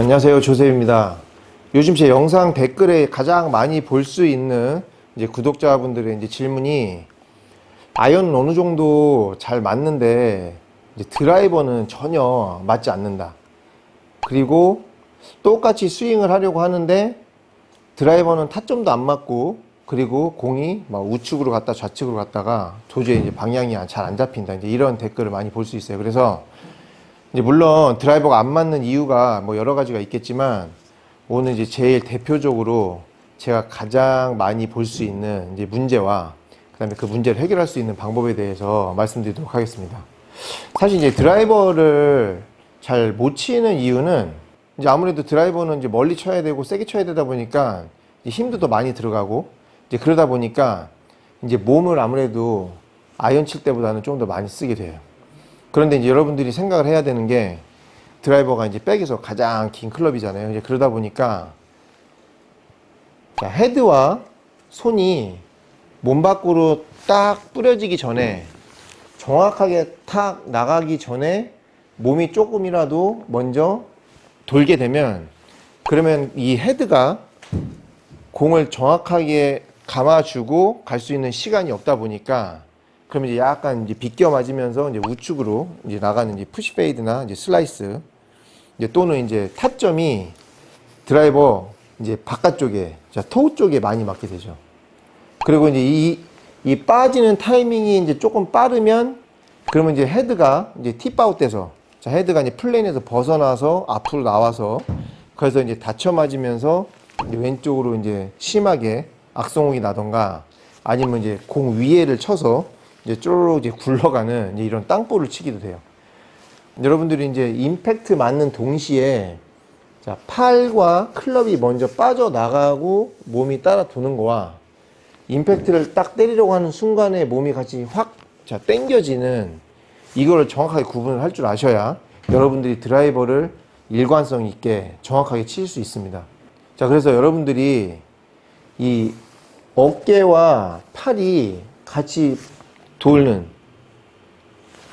안녕하세요 조셉입니다. 요즘 제 영상 댓글에 가장 많이 볼 수 있는 이제 구독자분들의 이제 질문이 아이언은 어느 정도 잘 맞는데 드라이버는 전혀 맞지 않는다. 그리고 똑같이 스윙을 하려고 하는데 드라이버는 타점도 안 맞고 그리고 공이 막 우측으로 갔다 좌측으로 갔다가 도저히 이제 방향이 잘 안 잡힌다. 이제 이런 댓글을 많이 볼 수 있어요. 그래서 이제 물론 드라이버가 안 맞는 이유가 뭐 여러 가지가 있겠지만 오늘 이제 제일 대표적으로 제가 가장 많이 볼 수 있는 이제 문제와 그다음에 그 문제를 해결할 수 있는 방법에 대해서 말씀드리도록 하겠습니다. 사실 이제 드라이버를 잘 못 치는 이유는 이제 아무래도 드라이버는 이제 멀리 쳐야 되고 세게 쳐야 되다 보니까 힘도 더 많이 들어가고 이제 그러다 보니까 이제 몸을 아무래도 아이언 칠 때보다는 좀 더 많이 쓰게 돼요. 그런데 이제 여러분들이 생각을 해야 되는 게 드라이버가 이제 백에서 가장 긴 클럽이잖아요. 이제 그러다 보니까 자, 헤드와 손이 몸 밖으로 딱 뿌려지기 전에 정확하게 탁 나가기 전에 몸이 조금이라도 먼저 돌게 되면 그러면 이 헤드가 공을 정확하게 감아주고 갈 수 있는 시간이 없다 보니까 그러면 이제 약간 이제 비껴 맞으면서 이제 우측으로 이제 나가는 이제 푸시 페이드나 이제 슬라이스 이제 또는 이제 타점이 드라이버 이제 바깥쪽에 자 토우 쪽에 많이 맞게 되죠. 그리고 이제 이, 이 빠지는 타이밍이 이제 조금 빠르면 그러면 이제 헤드가 이제 팁아웃 돼서 자 헤드가 이제 플레인에서 벗어나서 앞으로 나와서 그래서 이제 다쳐 맞으면서 이제 왼쪽으로 이제 심하게 악성홍이 나던가 아니면 이제 공 위에를 쳐서 이제 쪼르르 이제 굴러가는 이제 이런 땅볼을 치기도 돼요. 여러분들이 이제 임팩트 맞는 동시에 자, 팔과 클럽이 먼저 빠져나가고 몸이 따라 도는 거와 임팩트를 딱 때리려고 하는 순간에 몸이 같이 확 자, 당겨지는 이거를 정확하게 구분을 할 줄 아셔야 여러분들이 드라이버를 일관성 있게 정확하게 칠 수 있습니다. 자, 그래서 여러분들이 이 어깨와 팔이 같이 돌는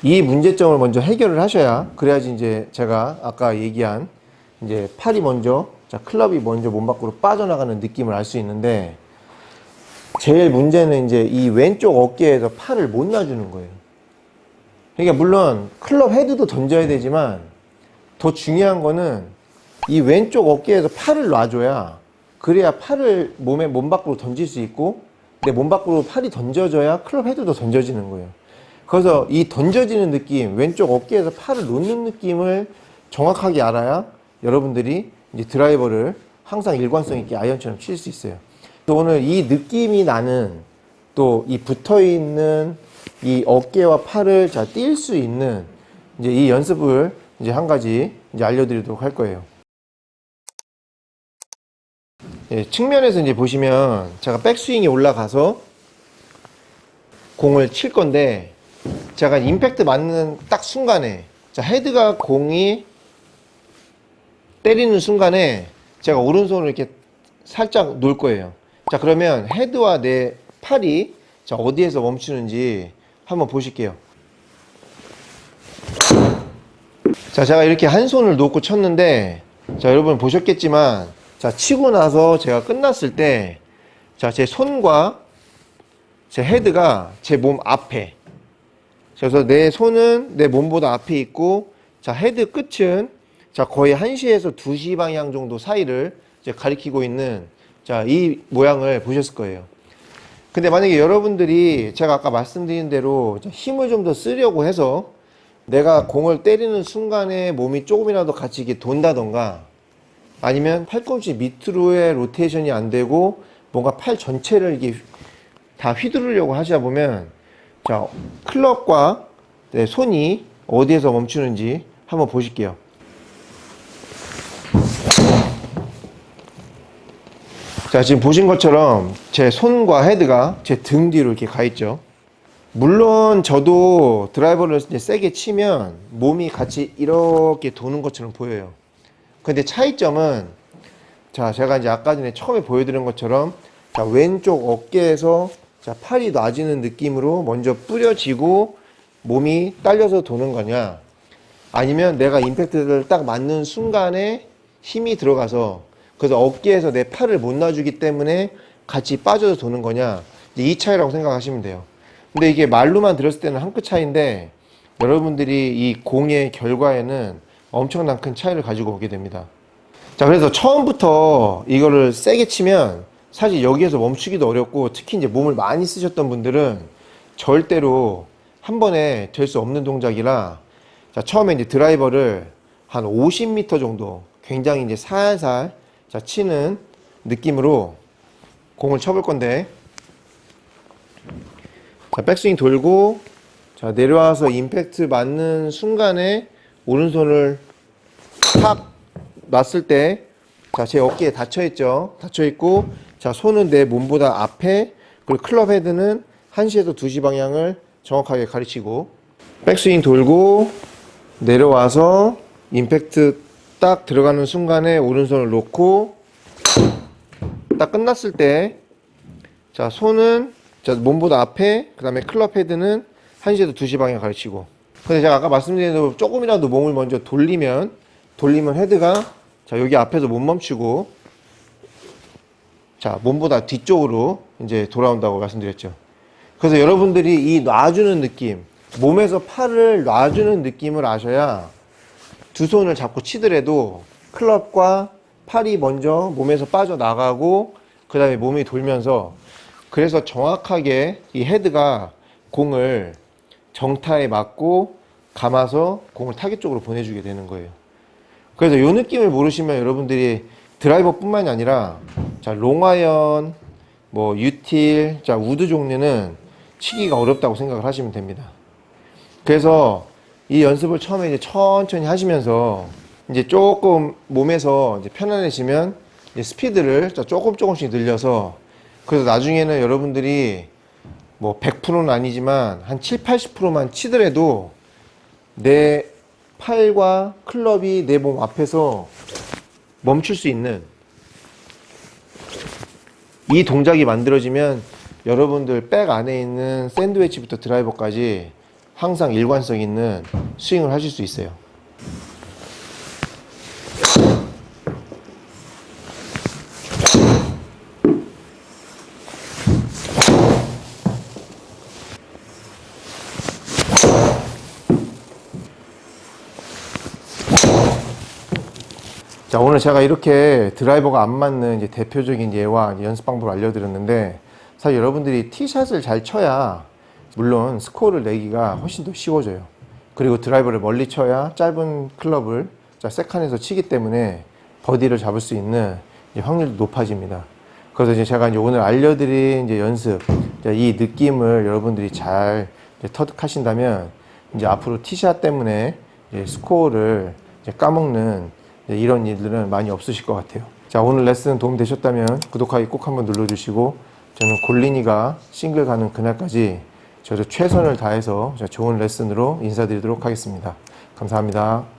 이 문제점을 먼저 해결을 하셔야 그래야지 이제 제가 아까 얘기한 이제 팔이 먼저 자 클럽이 먼저 몸 밖으로 빠져나가는 느낌을 알 수 있는데 제일 문제는 이제 이 왼쪽 어깨에서 팔을 못 놔주는 거예요. 그러니까 물론 클럽 헤드도 던져야 되지만 더 중요한 거는 이 왼쪽 어깨에서 팔을 놔줘야 그래야 팔을 몸에 몸 밖으로 던질 수 있고 내 몸 밖으로 팔이 던져져야 클럽 헤드도 던져지는 거예요. 그래서 이 던져지는 느낌, 왼쪽 어깨에서 팔을 놓는 느낌을 정확하게 알아야 여러분들이 이제 드라이버를 항상 일관성 있게 아이언처럼 칠 수 있어요. 또 오늘 이 느낌이 나는 또 이 붙어 있는 이 어깨와 팔을 잘 뛸 수 있는 이제 이 연습을 이제 한 가지 이제 알려드리도록 할 거예요. 예, 측면에서 이제 보시면 제가 백스윙이 올라가서 공을 칠 건데 제가 임팩트 맞는 딱 순간에 자 헤드가 공이 때리는 순간에 제가 오른손을 이렇게 살짝 놓을 거예요. 자 그러면 헤드와 내 팔이 자 어디에서 멈추는지 한번 보실게요. 자 제가 이렇게 한 손을 놓고 쳤는데 자 여러분 보셨겠지만 자 치고 나서 제가 끝났을 때 자 제 손과 제 헤드가 제 몸 앞에 그래서 내 손은 내 몸보다 앞에 있고 자 헤드 끝은 자 거의 1시에서 2시 방향 정도 사이를 이제 가리키고 있는 자 이 모양을 보셨을 거예요. 근데 만약에 여러분들이 제가 아까 말씀드린 대로 자, 힘을 좀 더 쓰려고 해서 내가 공을 때리는 순간에 몸이 조금이라도 같이 이렇게 돈다던가 아니면 팔꿈치 밑으로의 로테이션이 안 되고 뭔가 팔 전체를 이게 다 휘두르려고 하시다 보면 자 클럽과 네, 손이 어디에서 멈추는지 한번 보실게요. 자 지금 보신 것처럼 제 손과 헤드가 제 등 뒤로 이렇게 가 있죠. 물론 저도 드라이버를 세게 치면 몸이 같이 이렇게 도는 것처럼 보여요. 근데 차이점은 자 제가 이제 아까 전에 처음에 보여드린 것처럼 자 왼쪽 어깨에서 자 팔이 놔지는 느낌으로 먼저 뿌려지고 몸이 딸려서 도는 거냐 아니면 내가 임팩트를 딱 맞는 순간에 힘이 들어가서 그래서 어깨에서 내 팔을 못 놔주기 때문에 같이 빠져서 도는 거냐 이 차이라고 생각하시면 돼요. 근데 이게 말로만 들었을 때는 한 끗 차이인데 여러분들이 이 공의 결과에는 엄청난 큰 차이를 가지고 오게 됩니다. 자, 그래서 처음부터 이거를 세게 치면 사실 여기에서 멈추기도 어렵고 특히 이제 몸을 많이 쓰셨던 분들은 절대로 한 번에 될 수 없는 동작이라 자, 처음에 이제 드라이버를 한 50m 정도 굉장히 이제 살살 자, 치는 느낌으로 공을 쳐볼 건데 자, 백스윙 돌고 자, 내려와서 임팩트 맞는 순간에 오른손을 탁 놨을 때, 자, 제 어깨에 닫혀 있죠. 닫혀 있고, 자, 손은 내 몸보다 앞에, 그리고 클럽 헤드는 1시에서 2시 방향을 정확하게 가르치고, 백스윙 돌고, 내려와서 임팩트 딱 들어가는 순간에 오른손을 놓고, 딱 끝났을 때, 자, 손은 자, 몸보다 앞에, 그 다음에 클럽 헤드는 1시에서 2시 방향 가르치고. 근데 제가 아까 말씀드린 대로 조금이라도 몸을 먼저 돌리면, 돌리면 헤드가 자, 여기 앞에서 못 멈추고, 자, 몸보다 뒤쪽으로 이제 돌아온다고 말씀드렸죠. 그래서 여러분들이 이 놔주는 느낌, 몸에서 팔을 놔주는 느낌을 아셔야 두 손을 잡고 치더라도 클럽과 팔이 먼저 몸에서 빠져나가고, 그 다음에 몸이 돌면서, 그래서 정확하게 이 헤드가 공을 정타에 맞고 감아서 공을 타겟 쪽으로 보내주게 되는 거예요. 그래서 이 느낌을 모르시면 여러분들이 드라이버뿐만이 아니라 자 롱아이언, 뭐 유틸, 자 우드 종류는 치기가 어렵다고 생각을 하시면 됩니다. 그래서 이 연습을 처음에 이제 천천히 하시면서 이제 조금 몸에서 이제 편안해지면 이제 스피드를 자, 조금 조금씩 늘려서 그래서 나중에는 여러분들이 뭐 100%는 아니지만 한 7, 80%만 치더라도 내 팔과 클럽이 내 몸 앞에서 멈출 수 있는 이 동작이 만들어지면 여러분들 백 안에 있는 샌드위치부터 드라이버까지 항상 일관성 있는 스윙을 하실 수 있어요. 자, 오늘 제가 이렇게 드라이버가 안 맞는 이제 대표적인 예와 이제 연습 방법을 알려드렸는데, 사실 여러분들이 티샷을 잘 쳐야, 물론 스코어를 내기가 훨씬 더 쉬워져요. 그리고 드라이버를 멀리 쳐야 짧은 클럽을 자, 세컨에서 치기 때문에 버디를 잡을 수 있는 확률도 높아집니다. 그래서 이제 제가 이제 오늘 알려드린 이제 연습, 자, 이 느낌을 여러분들이 잘 터득하신다면, 이제 앞으로 티샷 때문에 스코어를 까먹는 네, 이런 일들은 많이 없으실 것 같아요. 자, 오늘 레슨 도움 되셨다면 구독하기 꼭 한번 눌러주시고 저는 골린이가 싱글 가는 그날까지 저도 최선을 다해서 좋은 레슨으로 인사드리도록 하겠습니다. 감사합니다.